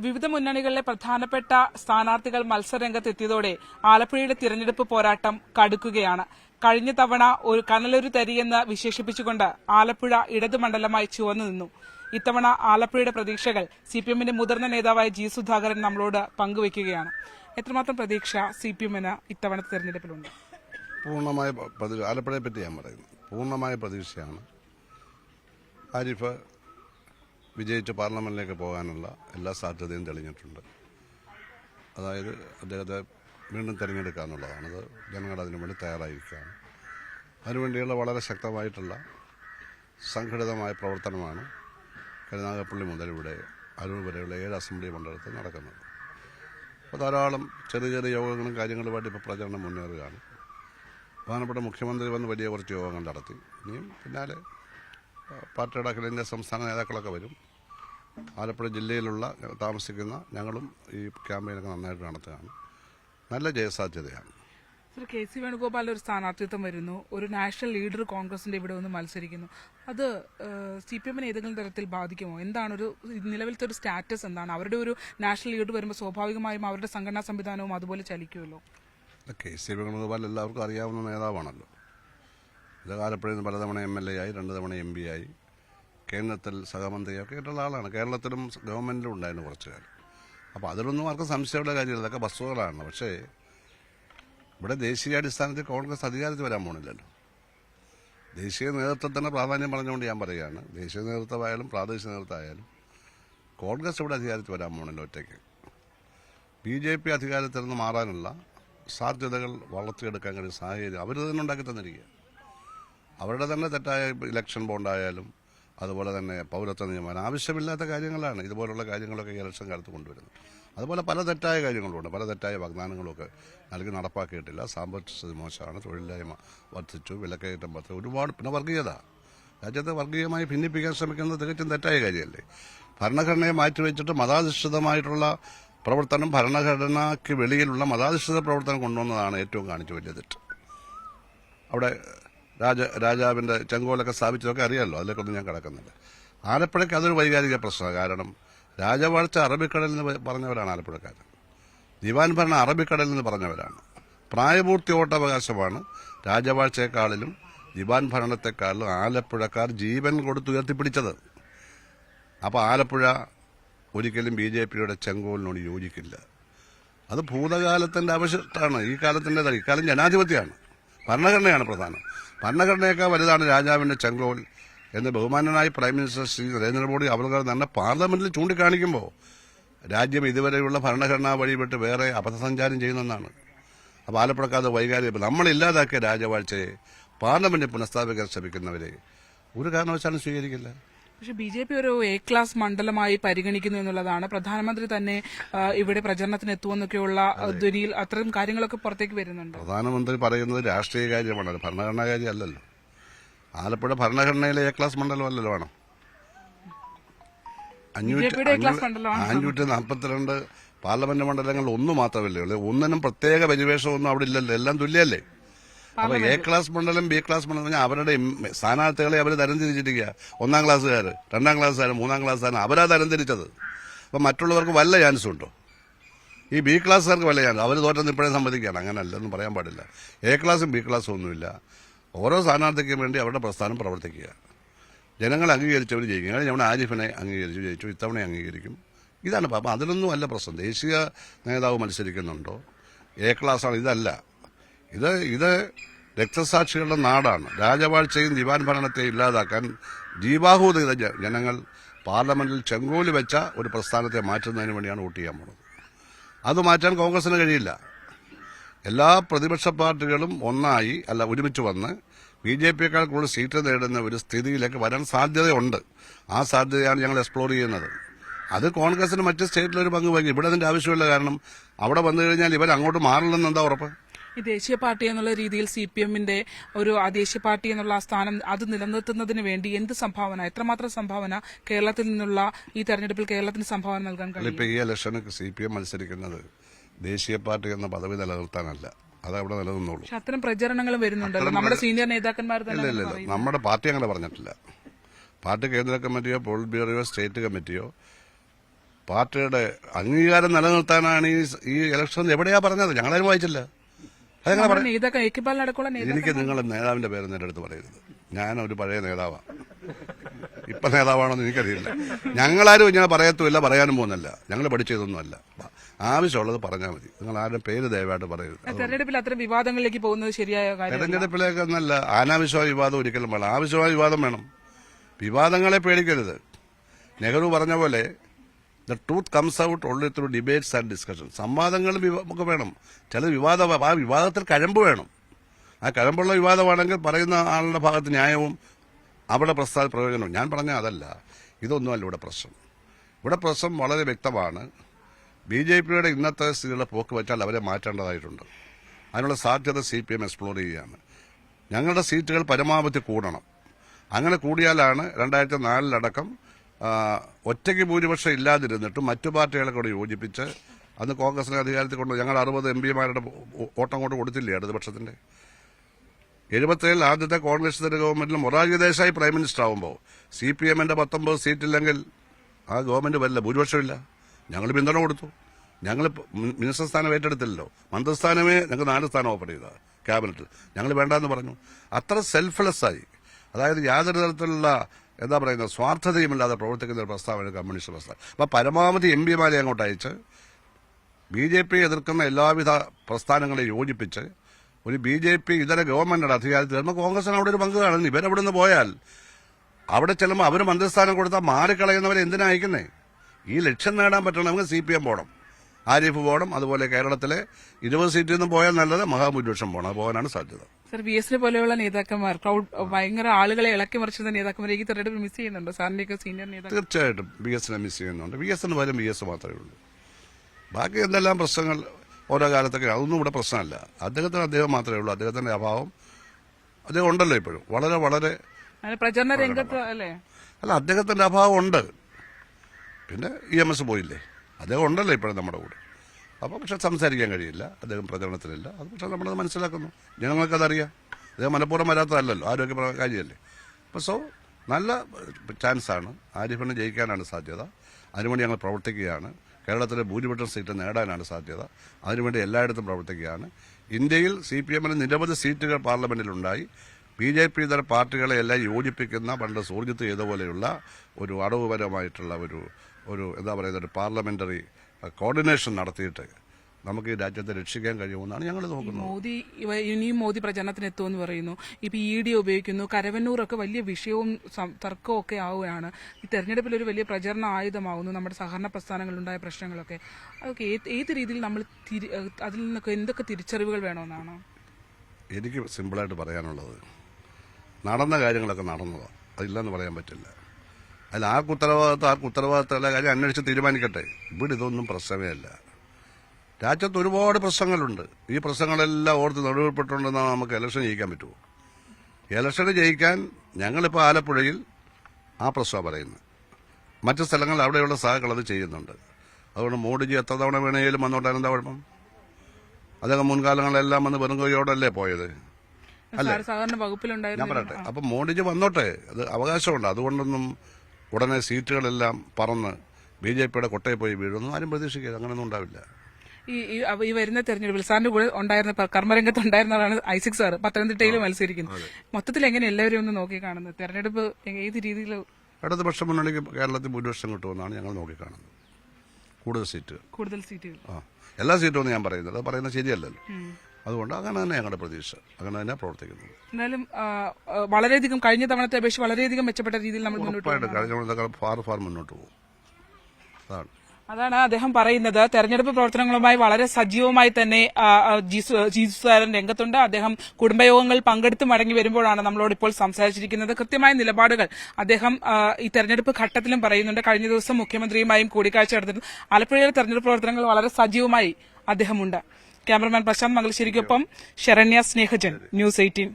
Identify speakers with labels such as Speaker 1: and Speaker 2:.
Speaker 1: വിവിധ മുന്നണികളിലെ പ്രധാനപ്പെട്ട സ്ഥാനാർത്ഥികൾ മത്സരരംഗത്തെത്തിയതോടെ ആലപ്പുഴയുടെ തിരഞ്ഞെടുപ്പ് പോരാട്ടം കടുക്കുകയാണ്. കഴിഞ്ഞ തവണ ഒരു കനലൊരു തരിയെന്ന് വിശേഷിപ്പിച്ചുകൊണ്ട് ആലപ്പുഴ ഇടതുമണ്ഡലമായി ചുവന്നു നിന്നു. ഇത്തവണ ആലപ്പുഴയുടെ പ്രതീക്ഷകൾ സി പി എമ്മിന്റെ മുതിർന്ന നേതാവായ ജി സുധാകരൻ നമ്മളോട് പങ്കുവയ്ക്കുകയാണ്. എത്രമാത്രം പ്രതീക്ഷ സി പി എമ്മിന് ഇത്തവണ തെരഞ്ഞെടുപ്പിലുണ്ട്?
Speaker 2: പൂർണമായ ആലപ്പുഴയെ പറ്റി ഞാൻ പറയുന്നു. പൂർണമായ പ്രതീക്ഷയാണ്. ആരിഫ് വിജയിച്ച് പാർലമെന്റിലേക്ക് പോകാനുള്ള എല്ലാ സാധ്യതയും തെളിഞ്ഞിട്ടുണ്ട്. അതായത് അദ്ദേഹത്തെ വീണ്ടും തിരഞ്ഞെടുക്കുക എന്നുള്ളതാണ്. അത് ജനങ്ങൾ അതിനു വേണ്ടി തയ്യാറായിരിക്കുകയാണ്. അതിനുവേണ്ടിയുള്ള വളരെ ശക്തമായിട്ടുള്ള സംഘടിതമായ പ്രവർത്തനമാണ് കരുനാഗപ്പള്ളി മുതൽ ഇവിടെ അരൂർ വരെയുള്ള ഏഴ് അസംബ്ലി മണ്ഡലത്തിൽ നടക്കുന്നത്. അപ്പോൾ ധാരാളം ചെറിയ ചെറിയ യോഗങ്ങളും കാര്യങ്ങളുമായിട്ട് ഇപ്പോൾ പ്രചരണം മുന്നേറുകയാണ്. പ്രധാനപ്പെട്ട മുഖ്യമന്ത്രി വന്ന് വലിയ കുറച്ച് യോഗങ്ങൾ നടത്തി. ഇനിയും പിന്നാലെ പാർട്ടിയുടെ അഖിലേന്ത്യാ സംസ്ഥാന നേതാക്കളൊക്കെ വരും. ആലപ്പുഴ ജില്ലയിലുള്ള താമസിക്കുന്ന ഞങ്ങളും ഈ ക്യാമ്പയിനൊക്കെ നന്നായിട്ട് നടത്തുകയാണ്. നല്ല ജയസാധ്യതയാണ്.
Speaker 1: സർ കെ സി വേണുഗോപാൽ ഒരു സ്ഥാനാർത്ഥിത്വം വരുന്നു. ഒരു നാഷണൽ ലീഡർ കോൺഗ്രസിന്റെ ഇവിടെ വന്ന് മത്സരിക്കുന്നു. അത് സി പി എമ്മിനെ ഏതെങ്കിലും തരത്തിൽ ബാധിക്കുമോ? എന്താണ് ഒരു നിലവിലത്തെ ഒരു സ്റ്റാറ്റസ് എന്താണ്? അവരുടെ ഒരു നാഷണൽ ലീഡർ വരുമ്പോൾ സ്വാഭാവികമായും അവരുടെ സംഘടനാ സംവിധാനവും അതുപോലെ ചലിക്കുമല്ലോ?
Speaker 2: കെ സി വേണുഗോപാൽ എല്ലാവർക്കും അറിയാവുന്ന നേതാവാണല്ലോ. ഇത് ആലപ്പുഴയിൽ പലതവണ എം എൽ എ ആയി രണ്ട് തവണ എം പി ആയി. കേന്ദ്രത്തിൽ സഹമന്ത്രിയൊക്കെ ആയിട്ടുള്ള ആളാണ്. കേരളത്തിലും ഗവൺമെന്റിലും ഉണ്ടായിരുന്നു കുറച്ച് കാലം അപ്പോൾ അതിലൊന്നും ആർക്കും സംശയമുള്ള കാര്യമില്ല. അതൊക്കെ വസ്തുതകളാണ് പക്ഷേ ഇവിടെ ദേശീയാടിസ്ഥാനത്തിൽ കോൺഗ്രസ് അധികാരത്തിൽ വരാൻ പോണില്ലല്ലോ. ദേശീയ നേതൃത്വത്തിന് പ്രാധാന്യം പറഞ്ഞുകൊണ്ട് ഞാൻ പറയുകയാണ്. ദേശീയ നേതൃത്വമായാലും പ്രാദേശിക നേതൃത്വമായാലും കോൺഗ്രസ് ഇവിടെ അധികാരത്തിൽ വരാൻ പോണില്ല ഒറ്റയ്ക്ക്. ബി ജെ പി അധികാരത്തിൽ നിന്ന് മാറാനുള്ള സാധ്യതകൾ വളർത്തിയെടുക്കാൻ കഴിയുന്ന സാഹചര്യം അവർ തന്നെ ഉണ്ടാക്കി തന്നിരിക്കുക അവരുടെ തന്നെ തെറ്റായ ഇലക്ഷൻ ബോണ്ടായാലും അതുപോലെ തന്നെ പൗരത്വ നിയമനം ആവശ്യമില്ലാത്ത കാര്യങ്ങളാണ് ഇതുപോലുള്ള കാര്യങ്ങളൊക്കെ ഈ ഇലക്ഷൻ കാലത്ത് കൊണ്ടുവരുന്നത്. അതുപോലെ പല തെറ്റായ കാര്യങ്ങളുണ്ട്. പല തെറ്റായ വാഗ്ദാനങ്ങളൊക്കെ നൽകി നടപ്പാക്കിയിട്ടില്ല. സാമ്പത്തിക സ്ഥിതി മോശമാണ്. തൊഴിലില്ലായ്മ വർദ്ധിച്ചു. വിലക്കയറ്റം വർദ്ധിച്ചു. ഒരുപാട് പിന്നെ വർഗീയത. രാജ്യത്തെ വർഗീയമായി ഭിന്നിപ്പിക്കാൻ ശ്രമിക്കുന്നത് തികച്ചും തെറ്റായ കാര്യമല്ലേ? ഭരണഘടനയെ മാറ്റിവെച്ചിട്ട് മതാധിഷ്ഠിതമായിട്ടുള്ള പ്രവർത്തനം ഭരണഘടനയ്ക്ക് വെളിയിലുള്ള മതാധിഷ്ഠിത പ്രവർത്തനം കൊണ്ടുവന്നതാണ് ഏറ്റവും കാണിച്ചു വലിയ തെറ്റ്. അവിടെ രാജ രാജാവിന്റെ ചെങ്കോലൊക്കെ സ്ഥാപിച്ചതൊക്കെ അറിയാമല്ലോ അതിലേക്കൊന്നും ഞാൻ കിടക്കുന്നില്ല. ആലപ്പുഴയ്ക്ക് അതൊരു വൈകാരിക പ്രശ്നമാണ്. കാരണം രാജവാഴ്ച അറബിക്കടലിൽ നിന്ന് പറഞ്ഞവരാണ് ആലപ്പുഴക്കാർ ദിവാൻ ഭരണം അറബിക്കടലിൽ നിന്ന് പറഞ്ഞവരാണ്. പ്രായപൂർത്തി വോട്ടവകാശമാണ് രാജവാഴ്ചയെക്കാളിലും ദിവാൻ ഭരണത്തെക്കാളിലും ആലപ്പുഴക്കാർ ജീവൻ കൊടുത്തുയർത്തിപ്പിടിച്ചത് അപ്പോൾ ആലപ്പുഴ ഒരിക്കലും ബി ജെ പിയുടെ ചെങ്കോലിനോട് യോജിക്കില്ല. അത് ഭൂതകാലത്തിന്റെ അവശിഷ്ടമാണ് ഈ കാലത്തിന്റെതാണ് ഇക്കാലം ജനാധിപത്യമാണ്. ഭരണഘടനയാണ് പ്രധാനം. ഭരണഘടനയേക്കാൾ വലുതാണ് രാജാവിന്റെ ചെങ്കോൽ എന്ന് ബഹുമാനനായ പ്രൈം മിനിസ്റ്റർ ശ്രീ നരേന്ദ്രമോദി അവർക്ക് തന്നെ പാർലമെന്റിൽ ചൂണ്ടിക്കാണിക്കുമ്പോൾ രാജ്യം ഇതുവരെയുള്ള ഭരണഘടനാ വഴി വിട്ട് വേറെ അപഥസഞ്ചാരം ചെയ്യുന്നെന്നാണ് അപ്പോൾ ആലപ്പുഴക്കാതെ വൈകാരിക നമ്മൾ ഇല്ലാതാക്കിയ രാജവാഴ്ചയെ പാർലമെന്റ് പുനഃസ്ഥാപിക്കാൻ ശ്രമിക്കുന്നവരെ ഒരു കാരണവശാലും സ്വീകരിക്കില്ല.
Speaker 1: പക്ഷെ ബി ജെ പി ഒരു എ ക്ലാസ് മണ്ഡലമായി പരിഗണിക്കുന്നു എന്നുള്ളതാണ്. പ്രധാനമന്ത്രി തന്നെ ഇവിടെ പ്രചരണത്തിന് എത്തുമെന്നൊക്കെയുള്ള ധ്വനിയിൽ അത്തരം കാര്യങ്ങളൊക്കെ പുറത്തേക്ക് വരുന്നുണ്ട്.
Speaker 2: പ്രധാനമന്ത്രി പറയുന്നത് രാഷ്ട്രീയ കാര്യമാണ് ഭരണഘടനാ കാര്യമല്ലല്ലോ. ആലപ്പുഴ ഭരണഘടനയിലെ എ ക്ലാസ് മണ്ഡലമല്ലല്ലോ വേണം. അഞ്ഞൂറ്റി നാൽപ്പത്തിരണ്ട് പാർലമെന്റ് മണ്ഡലങ്ങൾ ഒന്ന് മാത്രമല്ലേ ഉള്ളൂ. ഒന്നിനും പ്രത്യേക പരിവേഷമൊന്നും അവിടെ ഇല്ലല്ലോ. എല്ലാം തുല്യല്ലേ അപ്പൊ എ ക്ലാസ് മണ്ഡലം ബി ക്ലാസ് മണ്ഡലം പറഞ്ഞാൽ അവരുടെ സ്ഥാനാർത്ഥികളെ അവർ തരംതിരിച്ചിരിക്കുക ഒന്നാം ക്ലാസ്സുകാർ രണ്ടാം ക്ലാസ്സുകാർ മൂന്നാം ക്ലാസ്സുകാർ അവരാ തരംതിരിച്ചത് അപ്പൊ മറ്റുള്ളവർക്ക് വല്ല ചാൻസും ഉണ്ടോ? ഈ ബി ക്ലാസ്സുകാർക്ക് വല്ല ചാൻസ് അവർ തോറ്റം ഇപ്പോഴേ സമ്മതിക്കുകയാണ്. അങ്ങനല്ലെന്ന് പറയാൻ പാടില്ല. എ ക്ലാസ്സും ബി ക്ലാസ്സും ഒന്നുമില്ല. ഓരോ സ്ഥാനാർത്ഥിക്കും വേണ്ടി അവരുടെ പ്രസ്ഥാനം പ്രവർത്തിക്കുക. ജനങ്ങൾ അംഗീകരിച്ചവർ ജയിക്കും. അങ്ങനെ നമ്മുടെ ആരിഫിനെ അംഗീകരിച്ചു ജയിച്ചു ഇത്തവണ അംഗീകരിക്കും. ഇതാണ് അപ്പം അതിലൊന്നും അല്ല പ്രശ്നം. ദേശീയ നേതാവ് മത്സരിക്കുന്നുണ്ടോ? എ ക്ലാസ്സാണ്. ഇതല്ല. ഇത് ഇത് രക്തസാക്ഷികളുടെ നാടാണ്. രാജവാഴ്ചയും ദിവാൻ ഭരണത്തെ ഇല്ലാതാക്കാൻ ജീവാഹൂത ജനങ്ങൾ പാർലമെന്റിൽ ചെങ്കോൽ വെച്ച ഒരു പ്രസ്ഥാനത്തെ മാറ്റുന്നതിന് വേണ്ടിയാണ് വോട്ട് ചെയ്യാൻ പോകുന്നത് അത് മാറ്റാൻ കോൺഗ്രസിന് കഴിയില്ല. എല്ലാ പ്രതിപക്ഷ പാർട്ടികളും ഒന്നായി അല്ല ഒരുമിച്ച് വന്ന് ബി ജെ പിയേക്കാൾ കൂടുതൽ സീറ്റ് നേടുന്ന ഒരു സ്ഥിതിയിലേക്ക് വരാൻ സാധ്യതയുണ്ട്. ആ സാധ്യതയാണ് ഞങ്ങൾ എക്സ്പ്ലോർ ചെയ്യുന്നത്. അത് കോൺഗ്രസിന് മറ്റ് സ്റ്റേറ്റിലൊരു പങ്ക് വഹിക്കും. ഇവിടെ അതിന്റെ ആവശ്യമില്ല കാരണം അവിടെ വന്നു കഴിഞ്ഞാൽ ഇവർ അങ്ങോട്ട് മാറില്ലെന്ന് എന്താ ഉറപ്പ്?
Speaker 1: ഈ ദേശീയ പാർട്ടി എന്നുള്ള രീതിയിൽ സി പി എമ്മിന്റെ ഒരു ആ ദേശീയ പാർട്ടി എന്നുള്ള ആ സ്ഥാനം അത് നിലനിർത്തുന്നതിന് വേണ്ടി എന്ത് സംഭാവന എത്രമാത്രം സംഭാവന കേരളത്തിൽ നിന്നുള്ള ഈ തെരഞ്ഞെടുപ്പിൽ കേരളത്തിന് സംഭാവന നൽകാൻ കഴിയും?
Speaker 2: ഈ ഇലക്ഷന് സി പി എം മത്സരിക്കുന്നത് ദേശീയ പാർട്ടി എന്ന പദവി നിലനിർത്താനല്ല. അത് അവിടെ നിലനിന്നോളൂ.
Speaker 1: പക്ഷെ അത്തരം പ്രചരണങ്ങളും വരുന്നുണ്ടല്ലോ നമ്മുടെ സീനിയർ നേതാക്കന്മാർ തന്നെ
Speaker 2: നമ്മുടെ പാർട്ടി അങ്ങനെ പറഞ്ഞിട്ടില്ല. പാർട്ടി കേന്ദ്ര കമ്മിറ്റിയോ പോളിറ്റ് ബ്യൂറോയോ സ്റ്റേറ്റ് കമ്മിറ്റിയോ പാർട്ടിയുടെ അംഗീകാരം നിലനിർത്താനാണ് ഈ ഈ ഇലക്ഷൻ എവിടെയാ പറഞ്ഞത്? ഞങ്ങളാരും വായിച്ചില്ല. എനിക്ക് നിങ്ങളുടെ നേതാവിന്റെ പേര് എന്റെ അടുത്ത് പറയരുത്. ഞാൻ ഒരു പഴയ നേതാവാണ് ഇപ്പൊ നേതാവാണെന്ന് എനിക്കറിയില്ല. ഞങ്ങളാരും ഇങ്ങനെ പറയത്തുമില്ല പറയാനും പോകുന്നില്ല ഞങ്ങൾ പഠിച്ചതൊന്നുമല്ല. ആവശ്യമുള്ളത് പറഞ്ഞാൽ മതി. നിങ്ങൾ ആരുടെ പേര് ദയവായിട്ട് പറയരുത്.
Speaker 1: തെരഞ്ഞെടുപ്പിൽ അത്ര വിവാദങ്ങളിലേക്ക് പോകുന്നത് ശരിയായ
Speaker 2: തെരഞ്ഞെടുപ്പിലേക്ക് എന്നല്ല അനാവശ്യമായ വിവാദം ഒരിക്കലും വേണം. ആവശ്യമായ വിവാദം വേണം. വിവാദങ്ങളെ പേടിക്കരുത്. നെഹ്റു പറഞ്ഞ പോലെ the truth comes out only through debates and discussion സംവാദങ്ങളും നമുക്ക് വേണം. ചില വിവാദ ആ വിവാദത്തിൽ കഴമ്പ് വേണം. ആ കഴമ്പുള്ള വിവാദമാണെങ്കിൽ പറയുന്ന ആളുടെ ഭാഗത്ത് ന്യായവും അവിടെ പ്രസ്താവ പ്രയോജനവും. ഞാൻ പറഞ്ഞ അതല്ല. ഇതൊന്നുമല്ല ഇവിടെ പ്രശ്നം. ഇവിടെ പ്രശ്നം വളരെ വ്യക്തമാണ്. ബി ജെ പിയുടെ ഇന്നത്തെ സ്ഥിതികളെ പോക്ക് വെച്ചാൽ അവരെ മാറ്റേണ്ടതായിട്ടുണ്ട്. അതിനുള്ള സാധ്യത സി പി എം എക്സ്പ്ലോർ ചെയ്യുകയാണ്. ഞങ്ങളുടെ സീറ്റുകൾ പരമാവധി കൂടണം. അങ്ങനെ കൂടിയാലാണ് രണ്ടായിരത്തി നാലിലടക്കം ഒറ്റയ്ക്ക് ഭൂരിപക്ഷം ഇല്ലാതിരുന്നിട്ടും മറ്റു പാർട്ടികളെ കൂടെ യോജിപ്പിച്ച് അന്ന് കോൺഗ്രസിനെ അധികാരത്തിൽ കൊണ്ട് ഞങ്ങൾ അറുപത് എം പിമാരുടെ വോട്ടം കൊണ്ട് കൊടുത്തില്ലേ ഇടതുപക്ഷത്തിന്റെ? എഴുപത്തേഴിൽ ആദ്യത്തെ കോൺഗ്രസിന്റെ ഗവൺമെന്റിൽ മൊറാജി ദേശായി പ്രൈം മിനിസ്റ്റർ ആവുമ്പോൾ സി പി എമ്മിന്റെ പത്തൊമ്പത് സീറ്റില്ലെങ്കിൽ ആ ഗവൺമെന്റ് വരില്ല ഭൂരിപക്ഷമില്ല. ഞങ്ങൾ പിന്തുണ കൊടുത്തു. ഞങ്ങൾ മിനിസ്റ്റർ സ്ഥാനം ഏറ്റെടുത്തില്ലല്ലോ. മന്ത്രിസ്ഥാനമേ ഞങ്ങൾക്ക് നാല് സ്ഥാനം ഓഫർ ചെയ്ത ക്യാബിനറ്റിൽ. ഞങ്ങൾ വേണ്ടെന്ന് പറഞ്ഞു. അത്ര സെൽഫ്ലെസ് ആയി. അതായത് യാതൊരു തരത്തിലുള്ള എന്താ പറയുന്നത് സ്വാർത്ഥതയുമില്ലാതെ പ്രവർത്തിക്കുന്ന ഒരു പ്രസ്താവന കമ്മ്യൂണിസ്റ്റ് പ്രസ്താവന. അപ്പോൾ പരമാവധി എം പിമാരെ അങ്ങോട്ട് അയച്ച് ബി ജെ പി എതിർക്കുന്ന എല്ലാവിധ പ്രസ്ഥാനങ്ങളെ യോജിപ്പിച്ച് ഒരു ബി ജെ പി ഇതര ഗവൺമെന്റിന്റെ അധികാരത്തിൽ വരുമ്പോൾ കോൺഗ്രസിന് അവിടെ ഒരു പങ്ക് കാണുന്നു. ഇവരവിടെ നിന്ന് പോയാൽ അവിടെ ചെല്ലുമ്പോൾ അവർ മന്ത്രിസ്ഥാനം കൊടുത്താൽ മാറിക്കളയുന്നവരെ എന്തിനാ അയക്കുന്നേ? ഈ ലക്ഷ്യം നേടാൻ പറ്റണമെങ്കിൽ സി പി എം പോകണം. ആരിഫ് പോകണം. അതുപോലെ കേരളത്തിലെ ഇരുപത് സീറ്റിൽ നിന്നും പോയാൽ നല്ലത് മഹാഭൂരിപക്ഷം പോകണം. പോകാനാണ് സാധ്യത.
Speaker 1: സർ ബി എസ് പോലെയുള്ള നേതാക്കന്മാർ ക്രൗഡ് ഭയങ്കര ആളുകളെ ഇളക്കി മറിച്ചിരുന്ന നേതാക്കന്മാരെ ഈ തെരഞ്ഞെടുപ്പ് മിസ് ചെയ്യുന്നുണ്ടോ? സാറിന്റെയൊക്കെ സീനിയർ നേതാക്കൾ.
Speaker 2: തീർച്ചയായിട്ടും ബി എസ് മിസ് ചെയ്യുന്നുണ്ട്. ബി എസ് പോലും ബി എസ് മാത്രമേ ഉള്ളൂ. ബാക്കി എന്തെല്ലാം പ്രശ്നങ്ങൾ ഓരോ കാലത്തൊക്കെ അതൊന്നും ഇവിടെ പ്രശ്നമല്ല. അദ്ദേഹത്തിന് അദ്ദേഹം മാത്രമേ ഉള്ളൂ. അദ്ദേഹത്തിന്റെ അഭാവം അദ്ദേഹം ഉണ്ടല്ലോ ഇപ്പോഴും. വളരെ വളരെ
Speaker 1: പ്രചരണ രംഗത്ത് അല്ലേ?
Speaker 2: അല്ല അദ്ദേഹത്തിന്റെ അഭാവം ഉണ്ട്. പിന്നെ ഇ എം എസ് പോയില്ലേ? അദ്ദേഹം ഉണ്ടല്ലോ ഇപ്പോഴും നമ്മുടെ കൂടെ. അപ്പോൾ പക്ഷെ സംസാരിക്കാൻ കഴിയില്ല. അദ്ദേഹം പ്രചരണത്തിലില്ല. അത് പക്ഷെ നമ്മളത് മനസ്സിലാക്കുന്നു. ജനങ്ങൾക്കതറിയാം. അദ്ദേഹം മനഃപൂർവം വരാത്തതല്ലല്ലോ. ആരോഗ്യ കാര്യമല്ലേ. അപ്പോൾ സോ നല്ല ചാൻസാണ്. ആരിഫിന് ജയിക്കാനാണ് സാധ്യത. അതിനുവേണ്ടി ഞങ്ങൾ പ്രവർത്തിക്കുകയാണ്. കേരളത്തിലെ ഭൂരിപക്ഷം സീറ്റ് നേടാനാണ് സാധ്യത. അതിനുവേണ്ടി എല്ലായിടത്തും പ്രവർത്തിക്കുകയാണ്. ഇന്ത്യയിൽ സി പി എമ്മിന് നിരവധി സീറ്റുകൾ പാർലമെന്റിലുണ്ടായി. ബി ജെ പി ഇതര പാർട്ടികളെ എല്ലാം യോജിപ്പിക്കുന്ന പണ്ട് സൂർജിത്ത് ചെയ്ത പോലെയുള്ള ഒരു അടവുപരമായിട്ടുള്ള ഒരു ഒരു എന്താ പറയുക ഒരു പാർലമെന്ററി കോർഡിനേഷൻ നടത്തിയിട്ട് നമുക്ക് ഈ രാജ്യത്തെ രക്ഷിക്കാൻ കഴിയുമെന്നാണ് ഞങ്ങൾ നോക്കുന്നത്.
Speaker 1: മോദി ഇനിയും മോദി പ്രചരണത്തിന് എത്തുമെന്ന് പറയുന്നു. ഇപ്പൊ ഇ ഡി ഉപയോഗിക്കുന്നു. കരവന്നൂറൊക്കെ വലിയ വിഷയവും തർക്കവും ഒക്കെ ആവുകയാണ്. ഈ തെരഞ്ഞെടുപ്പിൽ ഒരു വലിയ പ്രചരണ ആയുധമാവുന്നു. നമ്മുടെ സഹകരണ പ്രസ്ഥാനങ്ങളിലുണ്ടായ പ്രശ്നങ്ങളൊക്കെ. അതൊക്കെ ഏത് രീതിയിൽ നമ്മൾ അതിൽ നിന്നൊക്കെ എന്തൊക്കെ തിരിച്ചറിവുകൾ വേണമെന്നാണ്?
Speaker 2: എനിക്ക് സിമ്പിളായിട്ട് പറയാനുള്ളത്. നടന്ന കാര്യങ്ങളൊക്കെ നടന്നതാണ് അതില്ലെന്ന് പറയാൻ പറ്റില്ല. അതിൽ ആർക്ക് ഉത്തരവാദിത്വം ആർക്ക് ഉത്തരവാദിത്തമല്ല കാര്യം അന്വേഷിച്ച് തീരുമാനിക്കട്ടെ. ഇവിടെ ഇതൊന്നും പ്രശ്നമേ അല്ല രാജ്യത്ത് ഒരുപാട് പ്രശ്നങ്ങളുണ്ട്. ഈ പ്രശ്നങ്ങളെല്ലാം ഓർത്ത് നടുവിൽപ്പെട്ടുണ്ടെന്നാൽ നമുക്ക് എലക്ഷൻ ജയിക്കാൻ പറ്റുമോ എലക്ഷൻ ജയിക്കാൻ ഞങ്ങളിപ്പോൾ ആലപ്പുഴയിൽ ആ പ്രശ്നമാണ് പറയുന്നത്. മറ്റു സ്ഥലങ്ങളിൽ അവിടെയുള്ള സഹകൾ അത് ചെയ്യുന്നുണ്ട്. അതുകൊണ്ട് മോഡിജി എത്ര തവണ വേണമെങ്കിലും വന്നോട്ടെ എന്താ കുഴപ്പം? അദ്ദേഹം മുൻകാലങ്ങളിലെല്ലാം വന്ന് വെറുങ്കയോടല്ലേ കൈയോടല്ലേ പോയത്?
Speaker 1: സാധാരണ വകുപ്പിലുണ്ടായിരുന്നു
Speaker 2: ഞാൻ പറയട്ടെ. അപ്പൊ മോഡിജി വന്നോട്ടെ. അത് അവകാശമുണ്ട്. അതുകൊണ്ടൊന്നും ഉടനെ സീറ്റുകളെല്ലാം പറന്ന് ബി ജെ പിയുടെ കൊട്ടയിൽ പോയി വീഴുന്നു ആരും പ്രതീക്ഷിക്കരുത്. അങ്ങനെയൊന്നും ഉണ്ടാവില്ല.
Speaker 1: ഈ ഈ വരുന്ന തെരഞ്ഞെടുപ്പിൽ സാറിന്റെ കൂടെ ഉണ്ടായിരുന്ന കർമ്മരംഗത്ത് ഉണ്ടായിരുന്നതാണ് ഐസിക് സാർ പത്തനംതിട്ടയിൽ മത്സരിക്കുന്നത് മൊത്തത്തിൽ എങ്ങനെ എല്ലാവരും ഒന്ന് നോക്കി കാണുന്നത്? തെരഞ്ഞെടുപ്പ് ഏത് രീതിയിൽ
Speaker 2: ഇടതുപക്ഷ മുന്നണിക്ക് കേരളത്തിൽ ഭൂരിപക്ഷം കിട്ടുമെന്നാണ് ഞങ്ങൾ നോക്കിക്കാണുന്നത്. കൂടുതൽ സീറ്റ്.
Speaker 1: കൂടുതൽ സീറ്റുകൾ.
Speaker 2: ആ എല്ലാ സീറ്റും ഒന്നും ഞാൻ പറയുന്നത് അത് പറയുന്നത് ശരിയല്ലല്ലോ. അതുകൊണ്ട് അങ്ങനെ തന്നെ ഞങ്ങളുടെ പ്രതീക്ഷ. അങ്ങനെ തന്നെ പ്രവർത്തിക്കുന്നത്
Speaker 1: എന്നാലും വളരെയധികം കഴിഞ്ഞ തവണത്തെ അപേക്ഷിച്ച് വളരെയധികം മെച്ചപ്പെട്ട രീതിയിൽ നമ്മൾ മുന്നോട്ട്
Speaker 2: കഴിഞ്ഞ ഫാർ ഫാർ മുന്നോട്ട് പോകും. അതാണ്.
Speaker 1: അതാണ് അദ്ദേഹം പറയുന്നത്. തെരഞ്ഞെടുപ്പ് പ്രവർത്തനങ്ങളുമായി വളരെ സജീവമായി തന്നെ ജീസു സാരൻ രംഗത്തുണ്ട്. അദ്ദേഹം കുടുംബയോഗങ്ങൾ പങ്കെടുത്ത് മടങ്ങി വരുമ്പോഴാണ് നമ്മളോട് ഇപ്പോൾ സംസാരിച്ചിരിക്കുന്നത്. കൃത്യമായ നിലപാടുകൾ അദ്ദേഹം ഈ തെരഞ്ഞെടുപ്പ് ഘട്ടത്തിലും പറയുന്നുണ്ട്. കഴിഞ്ഞ ദിവസം മുഖ്യമന്ത്രിയുമായും കൂടിക്കാഴ്ച നടത്തിയിരുന്നു ആലപ്പുഴയിലെ തെരഞ്ഞെടുപ്പ് പ്രവർത്തനങ്ങൾ വളരെ സജീവമായി അദ്ദേഹമുണ്ട്. ക്യാമറമാൻ പ്രശാന്ത് മംഗലശ്ശേരിക്കൊപ്പം ശരണ്യ സ്നേഹജൻ ന്യൂസ് എയ്റ്റീൻ.